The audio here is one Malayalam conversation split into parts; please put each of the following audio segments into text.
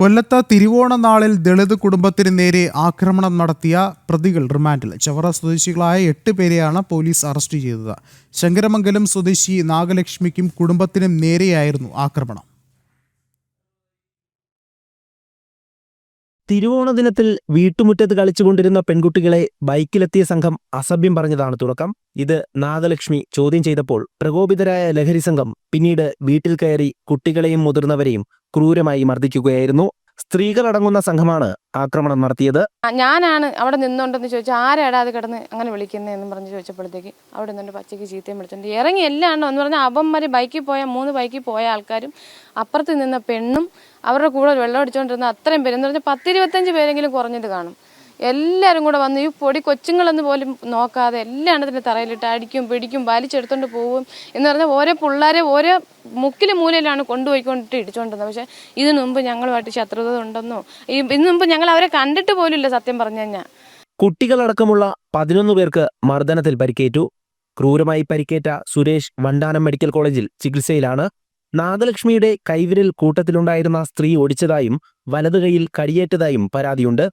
കൊല്ലത്ത് തിരുവോണ നാളിൽ ദളിത് കുടുംബത്തിന് നേരെ ആക്രമണം നടത്തിയ പ്രതികൾ റിമാൻഡിൽ. ചവറ സ്വദേശികളായ എട്ട് പേരെയാണ് പോലീസ് അറസ്റ്റ് ചെയ്തത്. ശങ്കരമംഗലം സ്വദേശി നാഗലക്ഷ്മിക്കും കുടുംബത്തിനും നേരെയായിരുന്നു ആക്രമണം. തിരുവോണ ദിനത്തിൽ വീട്ടുമുറ്റത്ത് കളിച്ചുകൊണ്ടിരുന്ന പെൺകുട്ടികളെ ബൈക്കിലെത്തിയ സംഘം അസഭ്യം പറഞ്ഞതാണ് തുടക്കം. ഇത് നാഗലക്ഷ്മി ചോദ്യം ചെയ്തപ്പോൾ പ്രകോപിതരായ ലഹരി സംഘം പിന്നീട് വീട്ടിൽ കയറി കുട്ടികളെയും മുതിർന്നവരെയും ക്രൂരമായി മർദ്ദിക്കുകയായിരുന്നു. സ്ത്രീകളടങ്ങുന്ന സംഘമാണ് ആക്രമണം നടത്തിയത്. ഞാനാണ് അവിടെ നിന്നുണ്ടെന്ന് ചോദിച്ചാൽ ആരാടാ അത് കിടന്ന് അങ്ങനെ വിളിക്കുന്നതെന്ന് പറഞ്ഞ് ചോദിച്ചപ്പോഴത്തേക്ക് അവിടെ നിന്നുണ്ട് പച്ചയ്ക്ക് ചീത്തയും വിളിച്ചിട്ടുണ്ട് ഇറങ്ങി എല്ലാം ഉണ്ടോ എന്ന് പറഞ്ഞാൽ അവന്മാർ ബൈക്കിൽ പോയ മൂന്ന് ബൈക്കിൽ പോയ ആൾക്കാരും അപ്പുറത്ത് നിന്ന പെണ്ണും അവരുടെ കൂടെ വെള്ളം അടിച്ചുകൊണ്ടിരുന്ന അത്രയും പേര് എന്ന് പറഞ്ഞാൽ പത്തിരുപത്തഞ്ച് പേരെങ്കിലും കുറഞ്ഞത് കാണും. എല്ലാവരും കൂടെ വന്ന് ഈ പൊടി കൊച്ചുങ്ങളെന്ന് പോലും നോക്കാതെ എല്ലാം എണ്ണത്തിന്റെ തറയിലിട്ട് അടിക്കും പിടിക്കും വലിച്ചെടുത്തോണ്ട് പോവും എന്ന് പറഞ്ഞാൽ ഓരോ പിള്ളേരെ ഓരോ മുക്കിലും മൂലയിലാണ് കൊണ്ടുപോയിക്കൊണ്ടിട്ട് ഇടിച്ചുകൊണ്ടിരുന്നത് പക്ഷേ ഇതിനു മുമ്പ് ഞങ്ങളുമായിട്ട് ശത്രുത ഉണ്ടെന്നോ? ഈ ഇതിനു മുമ്പ് ഞങ്ങൾ അവരെ കണ്ടിട്ട് പോലുമില്ല സത്യം പറഞ്ഞു കഴിഞ്ഞാൽ കുട്ടികളടക്കമുള്ള പതിനൊന്ന് പേർക്ക് മർദ്ദനത്തിൽ പരിക്കേറ്റു. ക്രൂരമായി പരിക്കേറ്റ സുരേഷ് വണ്ടാനം മെഡിക്കൽ കോളേജിൽ ചികിത്സയിലാണ്. നാഗലക്ഷ്മിയുടെ കൈവിരൽ കൂട്ടത്തിലുണ്ടായിരുന്ന സ്ത്രീ ഒടിച്ചതായും വലതു കൈയിൽ കടിയേറ്റതായും പരാതിയുണ്ട്.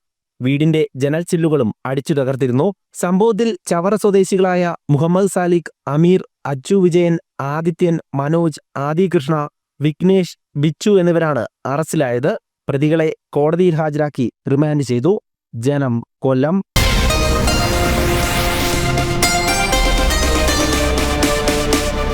വീടിന്റെ ജനൽ ചില്ലുകളും അടിച്ചു തകർത്തിരുന്നു. സംഭവത്തിൽ ചവറ സ്വദേശികളായ മുഹമ്മദ് സാലിഖ് അമീർ അച്ചു വിജയൻ ആദിത്യൻ മനോജ് ആദികൃഷ്ണ വിഘ്നേഷ് ബിച്ചു എന്നിവരാണ് അറസ്റ്റിലായത്. പ്രതികളെ കോടതിയിൽ ഹാജരാക്കി റിമാൻഡ് ചെയ്തു. ജനം കൊല്ലം.